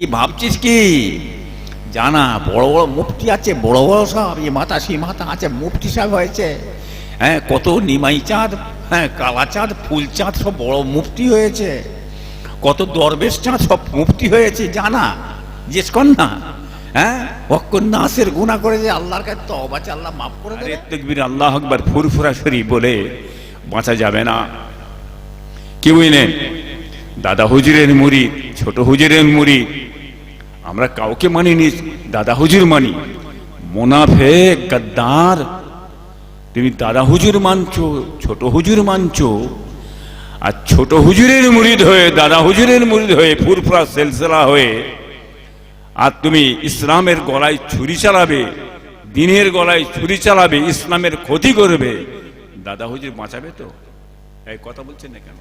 কি ভাবছিস কি? জানা বড় বড় মুফতি আছে বড় বড় সব এই মাথা সেই মাথা আছে মুফতি সাহেব হয়েছে। হ্যাঁ কত নিমাই চাঁদ হ্যাঁ কালা চাঁদ ফুল চাঁদ সব বড় মুফতি হয়েছে। কত দরবেশ চাঁদ সব মুফতি হয়েছে জানা? জিজ্ঞেস কর না। হ্যাঁ অক্ষর নাসের গুণা করে যে আল্লাহর কাছে তবা চা আল্লাহ মাফ করে দেবে। তকবির আল্লাহ আকবার ফুরফুরা শরীফ বলে বাঁচা যাবে না। কেউই নেই দাদা হুজুরের মুড়ি ছোট হুজুরের মুড়ি আমরা কাউকে মানিনি দাদা হুজুর মানি। মোনাফে গাদ্দার, তুমি দাদা হুজুর মানছো, ছোট হুজুর মানছো, আর ছোট হুজুরের মুরিদ হয়ে, দাদা হুজুরের মুরিদ হয়ে ফুরফুরা সেলসেলা হয়ে, আর তুমি ইসলামের গলায় ছুরি চালাবে, দিনের গলায় ছুরি চালাবে, ইসলামের ক্ষতি করবে। দাদা হুজুর বাঁচাবে তো? এই কথা বলছেন না কেন?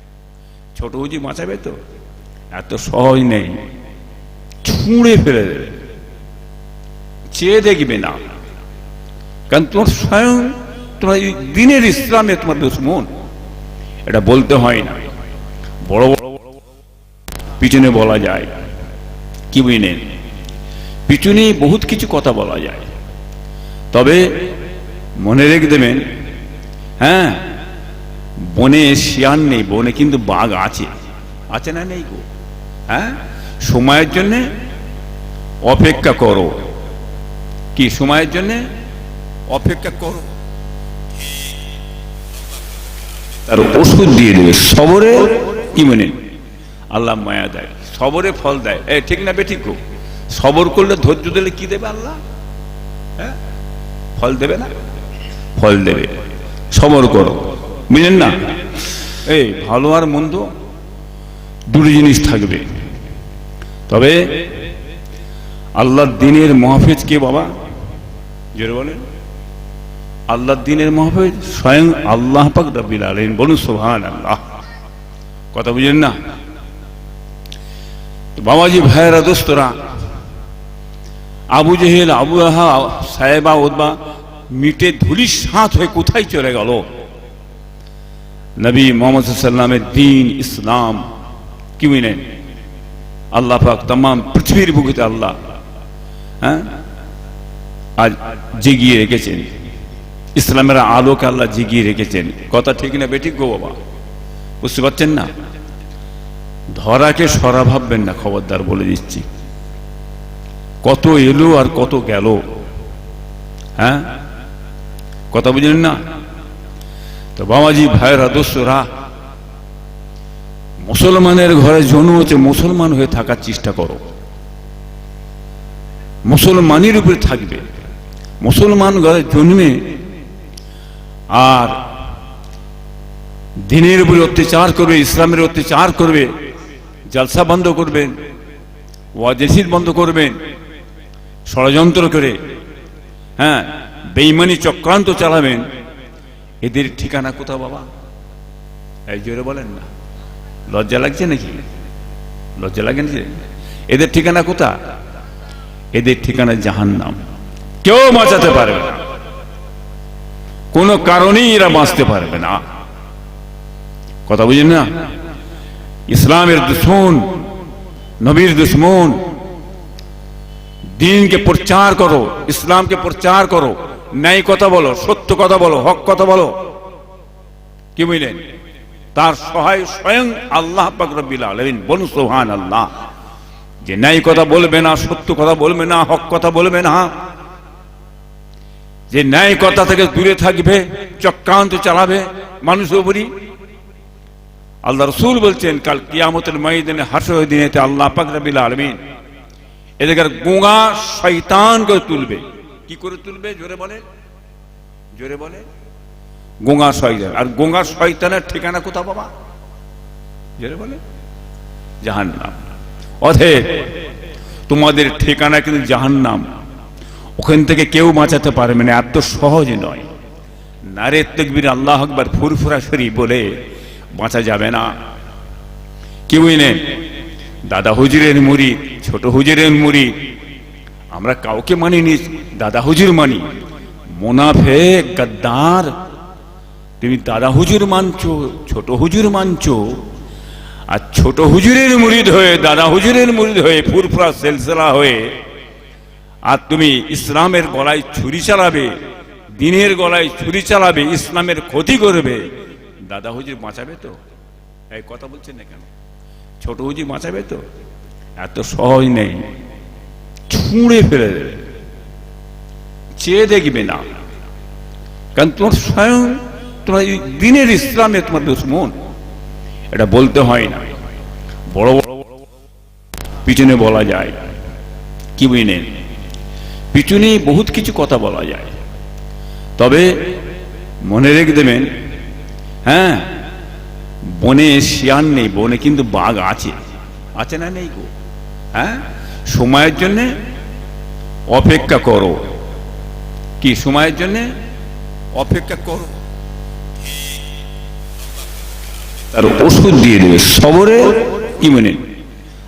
ছোট হুজুর বাঁচাবে তো? এত সহজ নেই। ছুঁড়ে ফেলে দেবে। চেয়ে দেখবে না। কারণ তোমার স্বয়ং তোমার দিনের ইসলামে তোমার দুশ্মন এটা বলতে হয় না। বড় বড় পিছনে বলা যায়। কি বুঝলেন? পিছনে বহুত কিছু কথা বলা যায়। তবে মনে রেখে দেবেন হ্যাঁ বনে শিয়াল নেই, বনে কিন্তু বাঘ আছে। আছে না নেই গো? হ্যাঁ? সময়ের জন্যে অপেক্ষা করো। কি সময়ের জন্যে? অপেক্ষা করো। তার ওষুধ দিয়ে দেবে। সবরে কি মনে আল্লাহ মায়া দেয়। সবরে ফল দেয়। এ ঠিক না বেঠিক সবর করলে ধৈর্য দিলে কি দেবে আল্লাহ? হ্যাঁ? ফল দেবে না? ফল দেবে। সবর করো। বুঝলেন না? এই ভালো আর মন্দ দুটো জিনিস থাকবে। তবে আল্লাহর দিনের মহাফেজ কে বাবা? জোরে বলেন। আল্লাহর দিনের মহাফেজ স্বয়ং আল্লাহ পাক রব্বিল আলামিন। বলুন সুবহান আল্লাহ কথা বুঝলেন না? বাবাজি, ভাইয়েরা, দোস্তরা, আবু জেহেল, আবু আহা, সাহেবা ওদবা মিটে ধুলির সাঁত হয়ে কোথায় চলে গেল? নবী মোহাম্মদ সাল্লামের দিন, ইসলাম, কি বুঝলেন আল্লাহ পাক তাম, পৃথিবীর বুকেতে আল্লাহ। হ্যাঁ? আজ জিগিয়ে রেখেছেন। ইসলামের আলোকে আল্লাহ জিগিয়ে রেখেছেন। কথা ঠিক না বেঠিক গো বাবা? বুঝতে পারছেন না? ধরাকে সরা ভাববেন না, খবরদার বলে দিচ্ছি। কত এলো আর কত গেল। হ্যাঁ? কথা বুঝলেন না? তো বাবাজি ভাইরা দোস্তরা, মুসলমানের ঘরে জন্মেছে মুসলমান হয়ে থাকার চেষ্টা করো। মুসলমানের উপরে থাকবে। মুসলমান ঘরে জন্মে আর দিনের উপরে অত্যাচার করবে, ইসলামের অত্যাচার করবে, জলসা বন্ধ করবেন ওয়াজেসিদ বন্ধ করবেন ষড়যন্ত্র করে হ্যাঁ বেইমানি চক্রান্ত চালাবেন। এদের ঠিকানা কোথাও বাবা? এই জোরে বলেন না। লজ্জা লাগছে নাকি? লজ্জা লাগে না এদের ঠিকানা কোথা? এদের ঠিকানা জাহান্নাম। কেউ বাঁচাতে পারবে না। কোনো কারণেই এরা বাঁচতে পারবে না। কথা বুঝেন না? ইসলামের দুশ্মন, নবীর দুশ্মন, দিনকে প্রচার করো, ইসলামকে প্রচার করো, ন্যায় কথা বলো, সত্য কথা বলো, হক কথা বলো। কি বুঝলেন? তার সহায় স্বয়ং আল্লাহ পাকরবিল আলমিন, বলুন সোহান আল্লাহ যে ন্যায় কথা বলবে না, সত্য কথা বলবে না, হক কথা বলবে না। যে ন্যায় কথা থেকে দূরে থাকবে, চক্রান্ত চালাবে মানুষের উপরই। আল্লাহ রসুল বলছেন, কাল কিয়ামতের ময়দানে হাসর দিনেতে আল্লাহ পাকরবিল আলমিন এদের গোঙা শৈতান করে তুলবে। কি করে তুলবে? জোরে বলে। জোরে বলে। গোঙা শয়তান। আর গোঙা শয়তানের ঠিকানা কোথাও বাবা? জোরে বলে। জাহান্নাম। অধে তোমাদের ঠিকানা কিন্তু জাহান্নাম। ওখান থেকে কেউ বাঁচাতে পারবে না, এত সহজ নয়। নারে তকবির আল্লাহ আকবার ফুরফুরা শরীফ বলে বাঁচা যাবে না। কেউই নেই। দাদা হুজুরের মুড়ি, ছোট হুজুরের মুড়ি। আমরা কাউকে মানিনি দাদা হুজুর মানি। মোনাফে গাদ্দার। তুমি দাদা হুজুর মানছো, ছোট হুজুর মানছো। আর ছোট হুজুরের মুরিদ হয়ে, দাদা হুজুরের মুরিদ হয়ে ফুরফুরা সেলসেলা হয়ে, আর তুমি ইসলামের গলায় ছুরি চালাবে, দিনের গলায় ছুরি চালাবে, ইসলামের ক্ষতি করবে, দাদা হুজুর বাঁচাবে তো? এই কথা বলছেন না কেন? ছোট হুজুর বাঁচাবে তো? এত সহজ নেই। ছুঁড়ে ফেলে দেবে। চেয়ে দেখবে না। কারণ তোমার স্বয়ং, তোমার দিনের ইসলামে তোমার দুশ্মন এটা বলতে হয় না। বড় বড় পিছনে বলা যায়। কি বুঝলেন? পিছনে বহুত কিছু কথা বলা যায়। তবে মনে রেখে দেবেন হ্যাঁ বনে শিয়ার নেই, বনে কিন্তু বাঘ আছে। আছে না নেই গো? হ্যাঁ? সময়ের জন্য অপেক্ষা করো। কি সময়ের জন্য? অপেক্ষা করো। তার ওষুধ দিয়ে দেবে সবরে কি মনে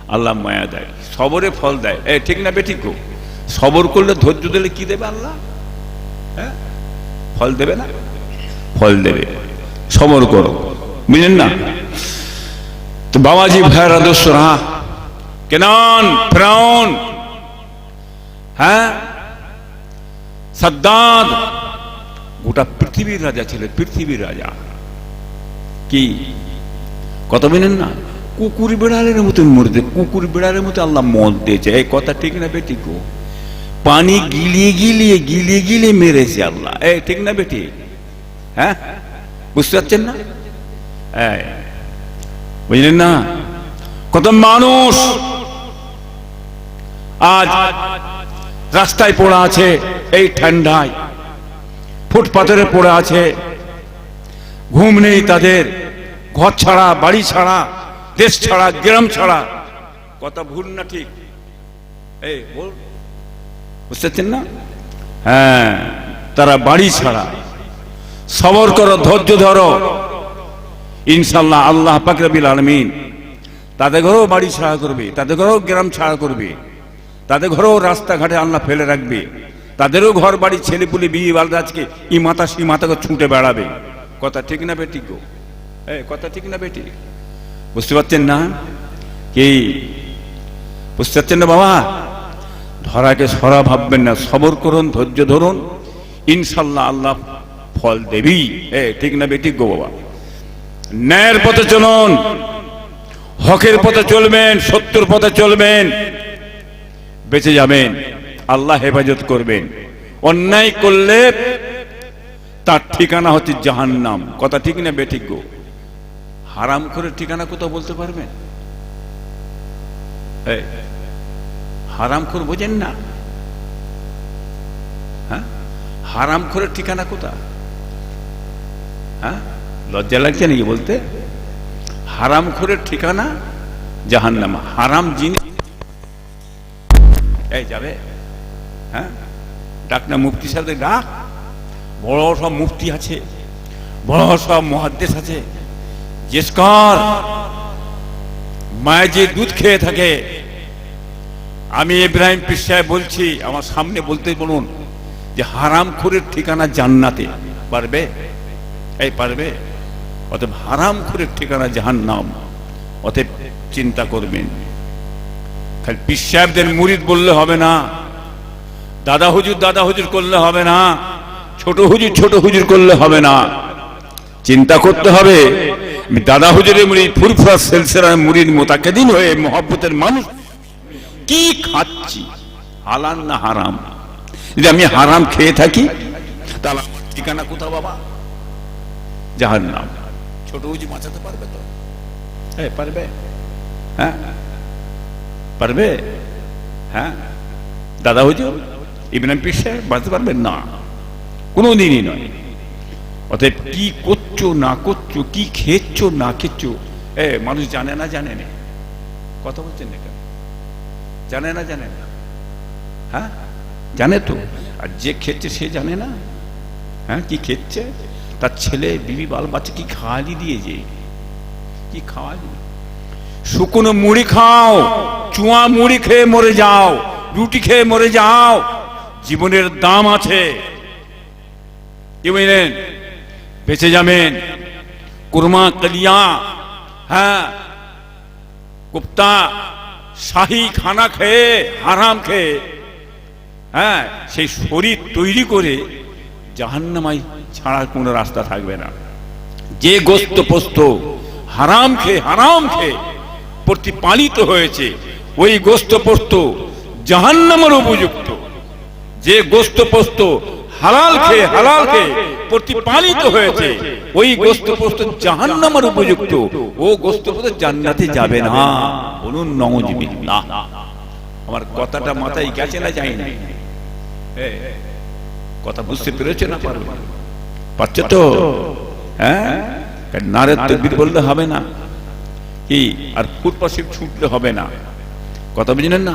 আল্লাহ মায়া দেয়। সবরে ফল দেয়। এ, ঠিক না বেঠিক সবর করলে ধৈর্য দিলে কি দেবে আল্লাহ? হ্যাঁ? ফল দেবে না? ফল দেবে। সবর করো। বুঝলেন না? তো বাবাজি, ভাইয়ের আদর্শ হ্যাঁ? কেনান, ফ্রাউন হ্যাঁ? সাদ্দাদ, গোটা পৃথিবীর রাজা ছিল পৃথিবীর রাজা। কি? কত মেনেন না। কুকুর বিড়ালের মতো মরতে, কুকুর বিড়ালের মতো আল্লাহ মদ দিয়েছে। এই কথা ঠিক না বেটি গো? পানি গিলিয়ে গিলিয়ে গিলিয়ে গিলিয়ে মেরেছে আল্লাহ। এই ঠিক না বেটি? হ্যাঁ? বুঝতে পারছেন না? বুঝলেন না? কত মানুষ আজ রাস্তায় পড়া আছে, এই ঠান্ডায়। ফুটপাথরে পড়ে আছে। ঘুম নেই তাদের। ঘর ছাড়া, বাড়ি ছাড়া, দেশ ছাড়া, গ্রাম ছাড়া। কথা ভুল না ঠিক? এই বল বুঝতে পারছেন না? হ্যাঁ তারা বাড়ি ছাড়া। সবর করো, ধৈর্য ধরো। ইনশাল্লাহ আল্লাহ পাকরবিল আলমিন তাদের ঘরেও বাড়ি ছাড়া করবে, তাদের ঘরেও গ্রাম ছাড়া করবে, তাদের ঘরেও রাস্তাঘাটে আল্লাহ ফেলে রাখবে, তাদেরও ঘর বাড়ি, ছেলেপুলে, বিয়ে বালরাজকে ই মাথা সি মাথাকে ছুটে বেড়াবে। কথা ঠিক না বেটি গো? কথা ঠিক না বেটি বুঝতে পারছেন না? কি? বুঝতে পারছেন না বাবা? ধরাকে সরা ভাববেন না, সবর করুন, ধৈর্য ধরুন। ইনশাল্লাহ আল্লাহ ফল দেবী। এ, ঠিক না বেটি গো বাবা? ন্যায়ের পথে চলুন, হকের পথে চলবেন, সত্যর পথে চলবেন, বেঁচে যাবেন, আল্লাহ হেফাজত করবেন। অন্যায় করলে তার ঠিকানা হচ্ছে জাহান্নাম। কথা ঠিক না বেঠিক গো? হারাম করে ঠিকানা কোথাও বলতে পারবেন হারাম করে বোঝেন না। হ্যাঁ? হারাম করে ঠিকানা কোথা হ্যাঁ? লজ্জা লাগছে নাকি বলতে? হারাম করে ঠিকানা জাহান্নাম। হারাম জিনিস এই যাবে। হ্যাঁ? ডাক না, মুফতি সাথে ডাক। বড় সব মুফতি আছে, বড় সব মহাদ্দেশ আছে। জিজ্ঞেস কর মায়ের যে দুধ খেয়ে থাকে, আমি ইব্রাহিম সাহেব বলছি, আমার সামনে বলতে বলুন যে হারাম খুরের ঠিকানা জান্নাতে। পারবে? এই পারবে? অতএব হারাম খুরের ঠিকানা জাহান্নাম। অতএব চিন্তা করবেন। খালি পীর সাহেবদের মুরিদ বললে হবে না, দাদা হুজুর দাদা হুজুর করলে হবে না, ছোট হুজুর ছোট হুজুর করলে হবে না। চিন্তা করতে হবে। দাদা হুজুরের মুরিদ ফুরফুরা সেলসেরার মুরিদ মোতাকেদিন হয়ে মহব্বতের মানুষ। কি খাচ্ছি? হালাল না হারাম? যদি আমি হারাম খেয়ে থাকি, তাহলে ঠিকানা কোথাও বাবা? জাহার নাম ছোট উজি বাঁচাতে পারবে তো? হ্যাঁ পারবে? হ্যাঁ? পারবে? হ্যাঁ? দাদা হুজুর ইব্রাহিম পীর সাহেব বাঁচতে পারবেন না? কোনো দিনই নয়। অতএব কি করছ, না করছ, কি খেচ্ছো না খেচ্ছো এ, মানুষ জানে না জানে না। কথা বলছেন না কেন? জানে না জানে না। হ্যাঁ? জানে তো। আর যে খেচ্ছে সে জানে না। হ্যাঁ কি খেচ্ছে তার ছেলে, বিবি, বাল, বাচ্চা কি খাওয়ালি দিয়েছে কি খাওয়ালি? শুকনো মুড়ি খাও, চুয়া মুড়ি খেয়ে মরে যাও, রুটি খেয়ে মরে যাও। জীবনের দাম আছে। কি বেঁচে যাবেন। কুরমা কলিয়া হ্যাঁ কুপ্তা শাহী খানা খেয়ে, হারাম খেয়ে হ্যাঁ সেই শরীর তৈরি করে জাহান্নামাই ছাড়ার কোনো রাস্তা থাকবে না। যে গোস্ত পোস্ত হারাম খেয়ে হারাম খেয়ে প্রতিপালিত হয়েছে, ওই গোস্ত পোস্ত জাহান্নামের উপযুক্ত। যে গোস্ত পোস্ত হালাল খেয়ে হালাল খেয়ে প্রতিপালিত হয়েছে। ওই গোস্ত পোস্ত জাহান্নামের উপযুক্ত। ও গোস্ত পোস্ত জান্নাতে যাবে না। বলুন আমার কথাটা মাথায় গেছে না যাই না কথা বুঝতে পেরেছে না পারবে পাচ্ছে তো? হ্যাঁ? নারের তকবির বললে হবে না। কি? আর ফুটপাশে ছুটলে হবে না। কথা বুঝলেন না?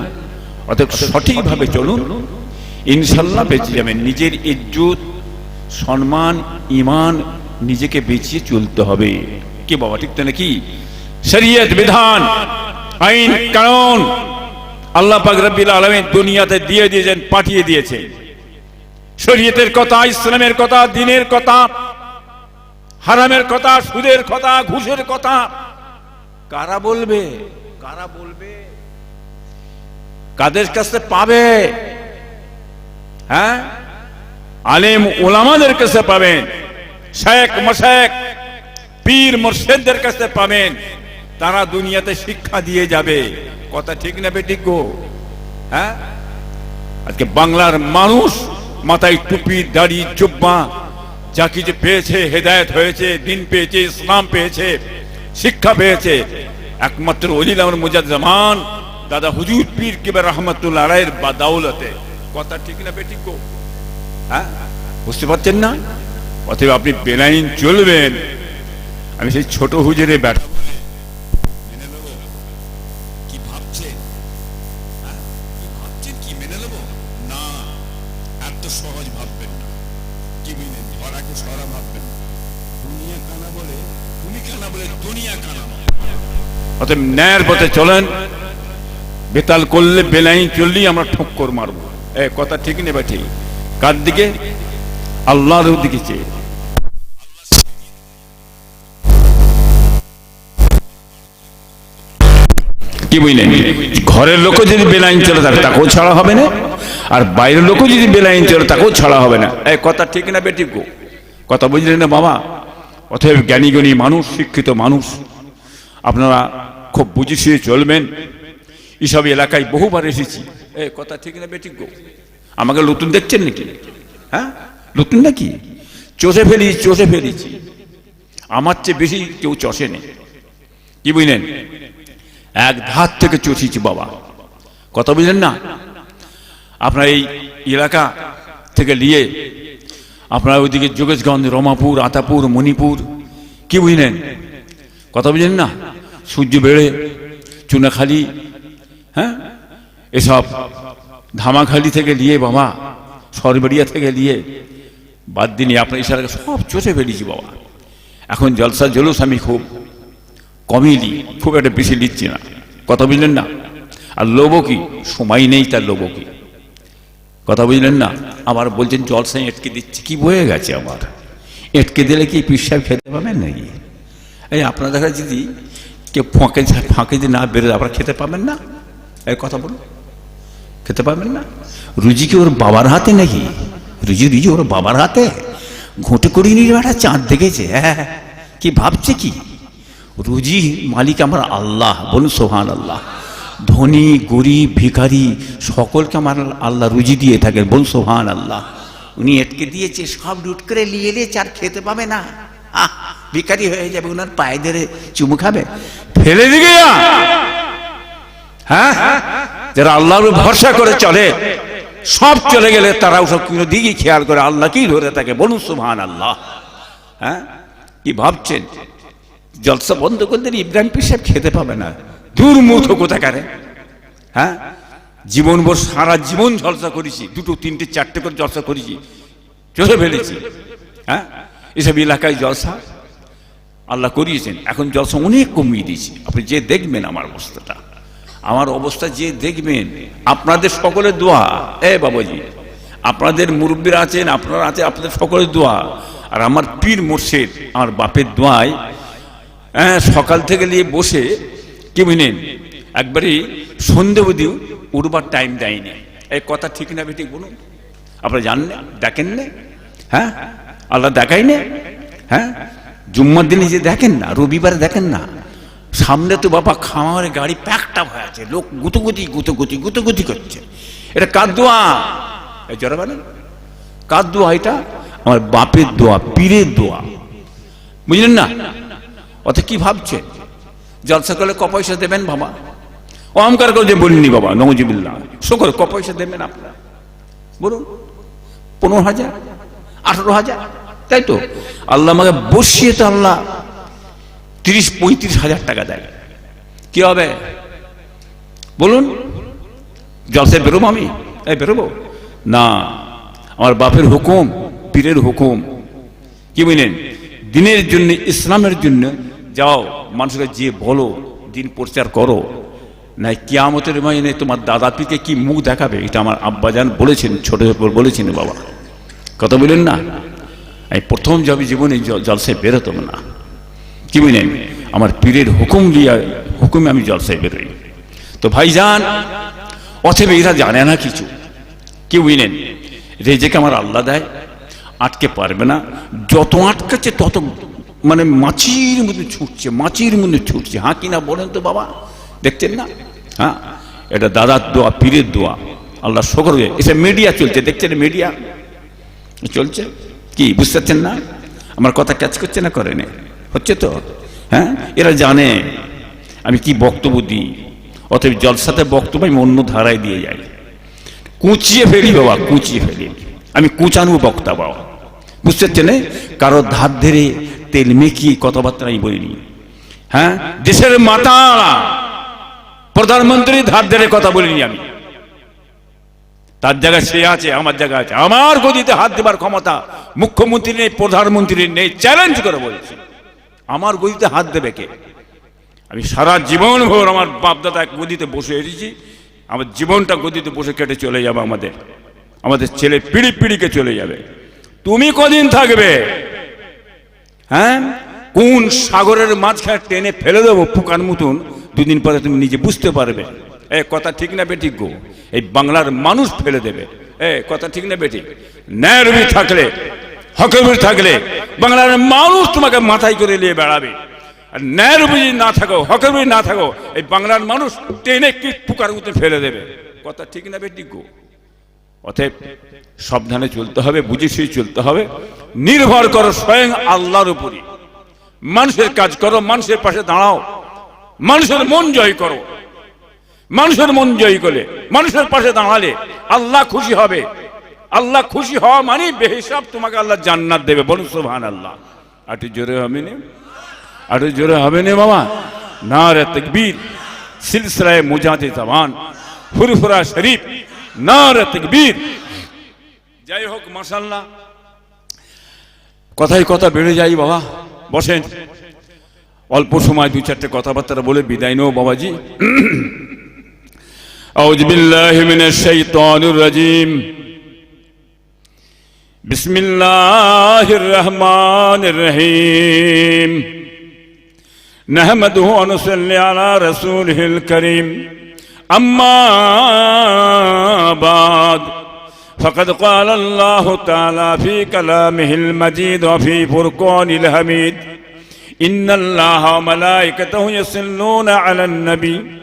অর্থাৎ সঠিকভাবে চলুন। ইনশাল্লাহ বেঁচে যাবেন। নিজের ইজ্জত, সম্মান ইমান নিজেকে বেঁচিয়ে চলতে হবে। কি বাবা, ঠিক তো নাকি? শরীয়ত, বিধান, আইন, কানুন আল্লাহ পাক রব্বিল আলামিন দুনিয়াতে দিয়ে দিয়েছেন, পাঠিয়ে দিয়েছেন শরীয়তের কথা, ইসলামের কথা, দিনের কথা, হারামের কথা, সুদের কথা, ঘুষের কথা। কারা বলবে? কারা বলবে? কাদের কাছে পাবে? হ্যাঁ? আলেম ওলামাদের কাছে পাবেন শেখ মশেক পীর মুর্শেদদের কাছে পাবেন। তারা দুনিয়াতে শিক্ষা দিয়ে যাবে। কথা ঠিক না বেঠিক গো? হ্যাঁ? আজকে বাংলার মানুষ মাথায় টুপি, দাড়ি, জুব্বা, যা কিছু পেয়েছে, হেদায়েত হয়েছে, দিন পেয়েছে, ইসলাম পেয়েছে, শিক্ষা পেয়েছে। একমাত্র অলিল আমার মুজাজ্জামান দাদা হুজুর পীর কিবার রহমতুল্লাহ রায়ের বা দাউলতে কথা ঠিক না বেঠিক গো। হ্যাঁ? বুঝতে পারছেন না? অতএব আপনি বেলাইন চলবেন। আমি সেই ছোট হুজুরে ব্যাট কি ভাবছেন? কি ভাবছেন? কি নেব? না এত সহজ ভাববেন না। কি ধরাকে সরা ভাববেন না। বলে তুমি বলে দুনিয়া কানা বলে অতএব ন্যায়ের পথে চলেন। বেতাল করলে বেলাইন চললেই আমরা ঠক্কর মারবো। কথা ঠিক নেবে ঠিক? কার দিকে? আল্লাহর দিকে চেয়ে। কি বুঝলেন? ঘরের লোকও যদি বেলাইন চলে থাকে তাকেও ছাড়া হবে না। আর বাইরের লোকও যদি বেলাইন চলে, তাকেও ছাড়া হবে না। এই কথা ঠিক না বেঠিক গো? কথা বুঝলেন না বাবা? অতএব জ্ঞানী জ্ঞানী মানুষ, শিক্ষিত মানুষ, আপনারা খুব বুঝে শুয়ে চলবেন। এসব এলাকায় বহুবার এসেছি। এ কথা ঠিক না বেঠিক গো? আমাকে নতুন দেখছেন নাকি? হ্যাঁ? নতুন নাকি? চষে ফেলি চষে ফেলেছি। আমার চেয়ে বেশি কেউ চষে নেই কি বুঝলেন? এক ধার থেকে চষিছি বাবা। কথা বুঝলেন না? আপনার এই এলাকা থেকে নিয়ে আপনার ওইদিকে যোগেশগঞ্জ, রমাপুর, আতাপুর, মণিপুর, কি বুঝলেন? কথা বুঝলেন না? সূর্য বেড়ে, চুনাখালি হ্যাঁ? এসব ধামাখালি থেকে নিয়ে বাবা সরবেরিয়া থেকে নিয়ে বাদ দিনে আপনার ইশারাকে সব চষে ফেলেছি বাবা। এখন জলসা জলুস আমি খুব কমই নিই, খুব একটা বেশি নিচ্ছি না। কথা বুঝলেন না? আর লোবো কি? সময় নেই তার লোবো কি? কথা বুঝলেন না? আবার বলছেন জলসাই এটকে দিচ্ছি, কি বয়ে গেছে আমার? এটকে দিলে কি পিসাব খেতে পাবেন নাকি? এই আপনার দেখা যদি কেউ ফাঁকে ফাঁকে যদি না বেরোয়, আপনারা খেতে পাবেন না? এই কথা বলুন। খেতে পাবেন না রুজি কি ওর বাবার হাতে নাকি রুজি রুজি ওর বাবার হাতে ঘুঁটে করিয়ে নিয়ে একটা চাঁদ দেখেছে হ্যাঁ কি ভাবছে কি রুজি মালিক আমার আল্লাহ বলুন সোহান আল্লাহ ধনী গরিব ভিখারি সকলকে আমার আল্লাহ রুজি দিয়ে থাকেন বলুন সোহান আল্লাহ উনি এটকে দিয়েছে সব লুট করে নিয়ে এলেছে আর খেতে পাবে না আহ ভিখারি হয়ে যাবে ওনার পায়ে ধরে চুমু খাবে ফেলে দিকে হ্যাঁ যারা আল্লাহর ভরসা করে চলে, সব চলে গেলে তারা সব কোনো দিকে খেয়াল করে, আল্লাহ কি ধরে থাকে বলুন সুবহান আল্লাহ হ্যাঁ? কি ভাবছেন? জলসা বন্ধ করে করলে ইব্রাহিম পিসাব খেতে পাবে না। দূর মূর্খ কোথাকারে? হ্যাঁ? জীবন ভর সারা জীবন জলসা করেছি, দুটো, তিনটে, চারটে করে জলসা করেছি, চলে ফেলেছি। হ্যাঁ? এসব এলাকায় জলসা। আল্লাহ করিয়েছেন, এখন জলসা অনেক কমিয়ে দিয়েছি। আপনি যে দেখবেন আমার অবস্থাটা। আমার অবস্থা যে দেখবেন, আপনাদের সকলের দোয়া। এ বাবাজি, আপনাদের মুরব্বীরা আছেন, আপনারা আছেন, আপনাদের সকলের দোয়া। আর আমার পীর মোর্শেদ, আমার বাপের দোয়ায় হ্যাঁ সকাল থেকে নিয়ে বসে, কি বুঝলেন একবারই সন্ধে অবধি উঠবার টাইম দেয়নি। এই কথা ঠিক না বেঠিক বলুন। আপনারা জানেন দেখেন না? হ্যাঁ? আল্লাহ দেখাই না হ্যাঁ? জুম্মার দিনে যে দেখেন না, রবিবারে দেখেন না। সামনে তো বাবা খামারে গাড়ি প্যাকটা হয়ে আছে, লোক গুতগুতি গুতগুতি গুতগুতি করছে। এটা কার দোয়া? জোরে বলেন। কার দোয়া এটা? আমার বাপের দোয়া, পীরের দোয়া। বুঝলেন না? অত কি ভাবছে? জলসা করলে ক পয়সা দেবেন বাবা? অহংকার করে যে বলিনি বাবা নজিবিল্লা শকর, ক পয়সা দেবেন আপনারা? বলুন, পনেরো হাজার, আঠারো হাজার, তাই তো? আল্লাহ আমাকে বসিয়ে তো আল্লাহ তিরিশ, পঁয়ত্রিশ হাজার টাকা দেয়। কি হবে? বলুন। জলসায় বেরোবো আমি? বেরোবো? না, আমার বাপের হুকুম, পীরের হুকুম। কি বুঝলেন দিনের জন্য, ইসলামের জন্য যাও, মানুষকে যে বলো, দিন প্রচার করো। না কিয়ামতের মাইনে তোমার দাদা পিকে কি মুখ দেখাবে? এটা আমার আব্বাজান বলেছেন, ছোট বলেছেন বাবা। কথা বলেন না? আমি প্রথম যাবি জীবনে জ- জলসায় বেরোতাম না। কি বুঝলেন আমার পীরের হুকুম দিয়ে, হুকুমে আমি জলসায় বেরোই তো ভাইজান, অথব এরা জানে না কিছু। কি বুঝলেন রেজেকে আমার আল্লাহ দেয়, আটকে পারবে না। যত আটকাচ্ছে তত মানে মাছির মধ্যে ছুটছে, মাছির মধ্যে ছুটছে। হ্যাঁ কিনা বলেন তো বাবা? দেখছেন না? হ্যাঁ? এটা দাদার দোয়া, পীরের দোয়া। আল্লাহ শকর হয়ে এসে মিডিয়া চলছে, দেখছেন মিডিয়া চলছে? কি, বুঝতে পারছেন না? আমার কথা ক্যাচ করছে না করে নে হচ্ছে তো? হ্যাঁ? এরা জানে আমি কি বক্তব্য দিই। অতএব জলসাতে বক্তব্য আমি অন্য ধারায় দিয়ে যাই। কুচিয়ে ফেলি বাবা, কুচিয়ে ফেলি। আমি কুচানো বক্তা বাবা। বুঝতে পারছেন? কারও ধার ধরে তেল মেখিয়ে কথাবার্তা আমি বলিনি। হ্যাঁ? দেশের মাতা প্রধানমন্ত্রী ধার ধরে কথা বলিনি আমি। তার জায়গায় সে আছে, আমার জায়গা আছে। আমার গদিতে হাত দেবার ক্ষমতা মুখ্যমন্ত্রী নেই, প্রধানমন্ত্রী নেই। চ্যালেঞ্জ করে বলছি। আমার গদিতে হাত দেবে কে? আমি সারা জীবন ভোর আমার বাপদাদা এক গদিতে বসে এসেছি, আমার জীবনটা গদিতে বসে কেটে চলে যাবে আমাদের। আমাদের ছেলে পিড়ি পিড়িকে চলে যাবে। তুমি কদিন থাকবে? হ্যাঁ? কোন সাগরের মাঝখানে টেনে ফেলে দেবো পোকার মতন? দুদিন পরে তুমি নিজে বুঝতে পারবে। এ, কথা ঠিক না বেঠিক গো? এই বাংলার মানুষ ফেলে দেবে। এ, কথা ঠিক না বেঠিক? ন্যায়রবি থাকলে হকরবি থাকলে বাংলার মানুষ তোমাকে মাথায় করে নিয়ে বেড়াবে। আর ন্যায়রবি যদি না থাকো হকরবি না থাকো, এই বাংলার মানুষ টেনে কি পোকার মতন ফেলে দেবে? কথা ঠিক না বেঠিক গো? অতএব সাবধানে চলতে হবে, বুঝে শুয়ে চলতে হবে। নির্ভর করো স্বয়ং আল্লাহর উপরই। মানুষের কাজ করো, মানুষের পাশে দাঁড়াও। মানুষের মন জয় করো। মানুষের মন জয় করলে, মানুষের পাশে দাঁড়ালে আল্লাহ খুশি হবে। আল্লাহ খুশি হওয়া মানে বেহিসাব তোমাকে আল্লাহ জান্নাত দেবে। বলুন সোহান আল্লাহ আটু জোরে হবে নি? আটু জোরে হবে নি বাবা? না রে তকবীর, সিলসিলায় মুজাদে জবান ফুরফুরা শরীফ না রে তকবীর। যাই হোক মাসাল্লাহ কথাই কথা বেড়ে যাই বাবা। বসেন। অল্প সময় দু চারটে কথাবার্তা বলে বিদায় নেব বাবাজি। আউজ বিল্লাহ মিনাশ শাইতানির রাজিম। بسم الله الرحمن الرحيم نحمده ونصلي على رسوله الكريم أما بعد فقد قال الله تعالى في كلامه المجيد وفي فرقان الحميد إن الله وملائكته يصلون على النبي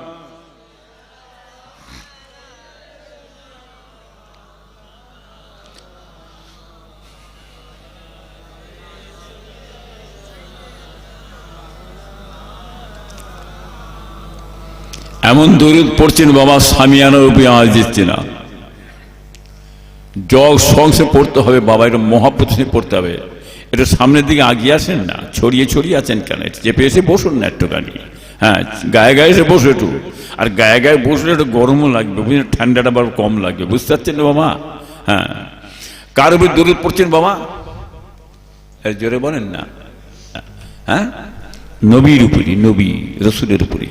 এমন দরুদ পড়ছেন, বাবা সামিয়ানার উপরে আওয়াজ দিচ্ছে না। জগ সংসে পড়তে হবে, বাবা, এটা মহাপ্রতিষ্ঠা পড়তে হবে। এটা সামনের দিকে আগিয়ে আসেন না, ছড়িয়ে ছড়িয়ে আছেন কেন? চেপে এসে বসুন না একটুখানি। হ্যাঁ গায়ে গায়ে এসে বসে একটু। আর গায়ে গায়ে বসলে একটু গরমও লাগবে, বুঝলেন? ঠান্ডাটা আবার কম লাগবে, বুঝতে পারছেন না, বাবা? হ্যাঁ। কার উপর দরুদ পড়ছেন, বাবা? জোরে বলেন না। হ্যাঁ? নবীর উপরই, নবী, রসুলের উপরই।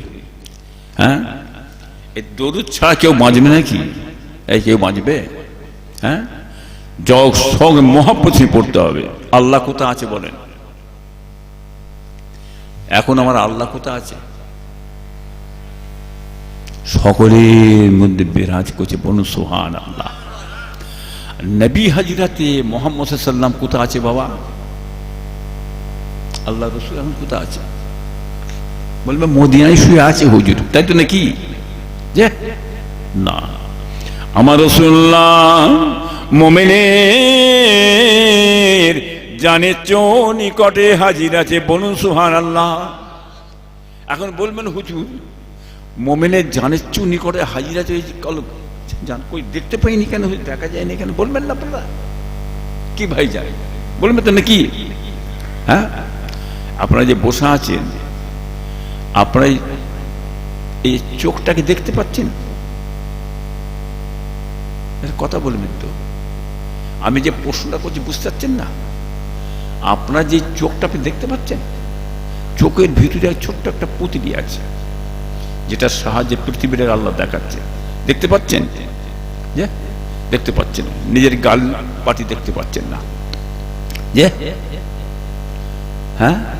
হ্যাঁ? এই দরুদ ছাড়া কেউ বাঁচবে নাকি? এই কেউ বাঁচবে? হ্যাঁ? জগ সঙ্গে মহাব্বতী পড়তে হবে। আল্লাহ কোথা আছে বলেন? এখন আমার আল্লাহ কোথা আছে? সকলের মধ্যে বিরাজ করছে বনু সোহান আল্লাহ নবী হাজিরাতে মোহাম্মদ সাল্লাম কোথা আছে বাবা? আল্লাহ রসুল এখন কোথা আছে? বলবে, মদিনায় শুয়ে আছে হুজুর। তাই তো নাকি? যে, না। আমার রসুল্লাহ মোমেনের জানে চো নিকটে হাজির আছে বলুন সুহান আল্লাহ এখন বলবেন, হুজুর, মোমেনের জানের চু নিকটে হাজির আছে জান, কই দেখতে পাইনি কেন? দেখা যায়নি কেন? বলবেন না আপনারা। কি ভাই যায়? বলবেন তো নাকি? হ্যাঁ? আপনারা যে বসে আছেন আপনারা এই- চোখটাকে দেখতে পাচ্ছেন? কথা বলবেন তো। আমি যে প্রশ্নটা করছি, বুঝতে পারছেন না? আপনার যে চোখটা আপনি দেখতে পাচ্ছেন, চোখের ভিতরে ছোট্ট একটা পুঁতলি আছে, যেটার সাহায্যে পৃথিবীর আল্লাহ দেখাচ্ছে। দেখতে পাচ্ছেন? যে? দেখতে পাচ্ছেন নিজের গাল পাটি দেখতে পাচ্ছেন না। যে? হ্যাঁ?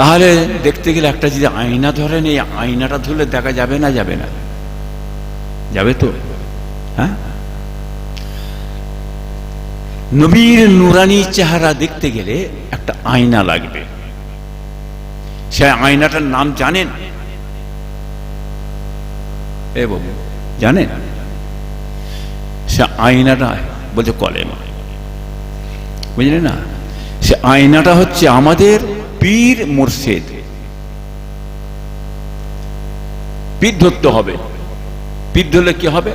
তাহলে দেখতে গেলে একটা যদি আয়না ধরেন, এই আয়নাটা ধরলে দেখা যাবে না যাবে না? যাবে তো? হ্যাঁ? নবীর নুরানি চেহারা দেখতে গেলে একটা আয়না লাগবে। সে আয়নাটার নাম জানেন? এ বাবু, জানেন? সে আয়নাটা, বলছে কলেমা। বুঝলেন না? সে আয়নাটা হচ্ছে আমাদের পীর মুর্শেদ। পীর ধরতে হবে। পীর ধরলে কি হবে?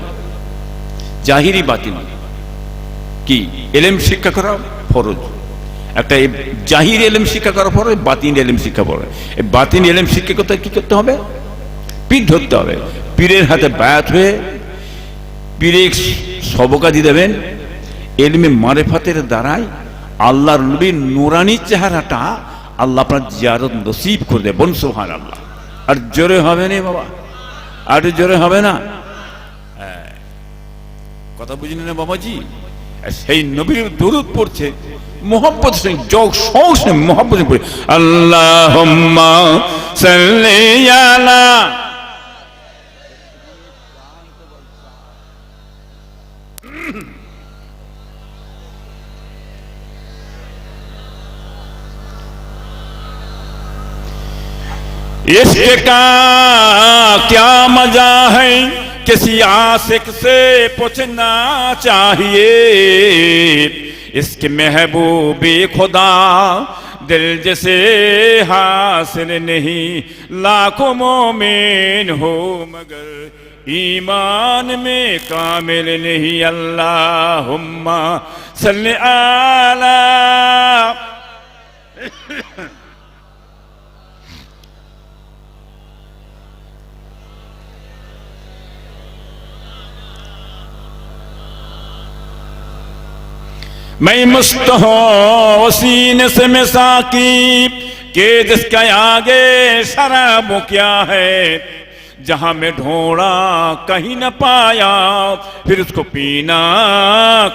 জাহিরি বাতিল। কি? এলেম শিক্ষা করা ফরজ। একটা জাহির এলেম শিক্ষা করা ফরজ বাতিন এলেম শিক্ষা ফরজ। এই বাতিন এলেম শিক্ষা করতে কি করতে হবে? পীর ধরতে হবে। পীরের হাতে ব্যাত হয়ে পীরে সবকাদি দেবেন। এলমে মারেফাতের দ্বারাই আল্লাহর নবীর নুরানি চেহারাটা আল্লাহ আপনার জিয়ারত নসিব করে দেয়। বন সোহান আল্লাহ আর জোরে হবে না বাবা? আর জোরে হবে না? হ্যাঁ। কথা বুঝলি না বাবাজি? সেই নবীর দরুদ পড়ছে, মোহাম্মদ সিং যোগ সঙ্গে মোহাম্মদ সিং পড়ে আল্লাহ সাল্লি আলা عشق کا کیا مزہ ہے؟ کسی عاشق سے پوچھنا چاہیے۔ اس کی محبوبی خدا، دل جسے حاصل نہیں۔ لاکھوں مومن ہو، مگر ایمان میں کامل نہیں۔ اللہم صلی اللہ میں مست ہوں وسین سے میں ساقیب کہ جس کا آگے شراب کیا ہے جہاں میں ڈھوڑا کہیں نہ پایا پھر اس کو پینا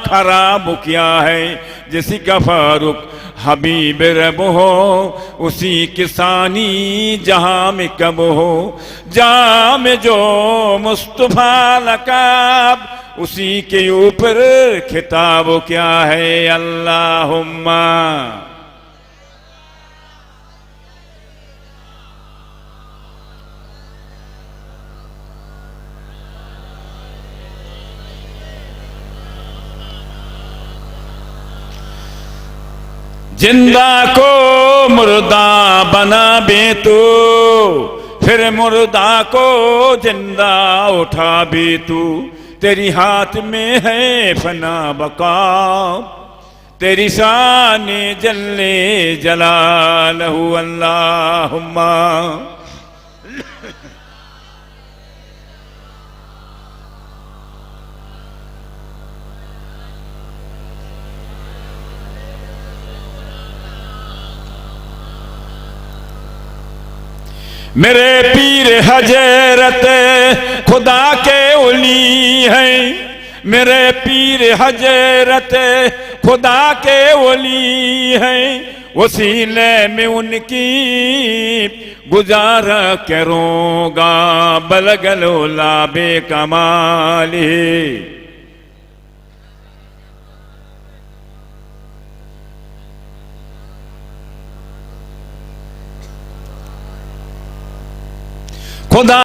خراب کیا ہے جیسی کا فاروق حبیب رب ہو، اسی کی ثانی جہاں میں کب ہو، جہاں میں جو مصطفیٰ لکاب اسی کے اوپر کتاب کیا ہے اللہ زندہ کو مردہ بنا بے تو، پھر مردہ کو زندہ اٹھا بھی تو۔ تیری ہاتھ میں ہے فنا بقا تیری شان جل جلالہ اللہم میرے پیر حجرت خدا کے اولی ہیں۔ میرے پیر حجرت خدا کے اولی ہیں۔ وسیلے میں ان کی گزارا کروں گا بلگلو بے کمالی కొంత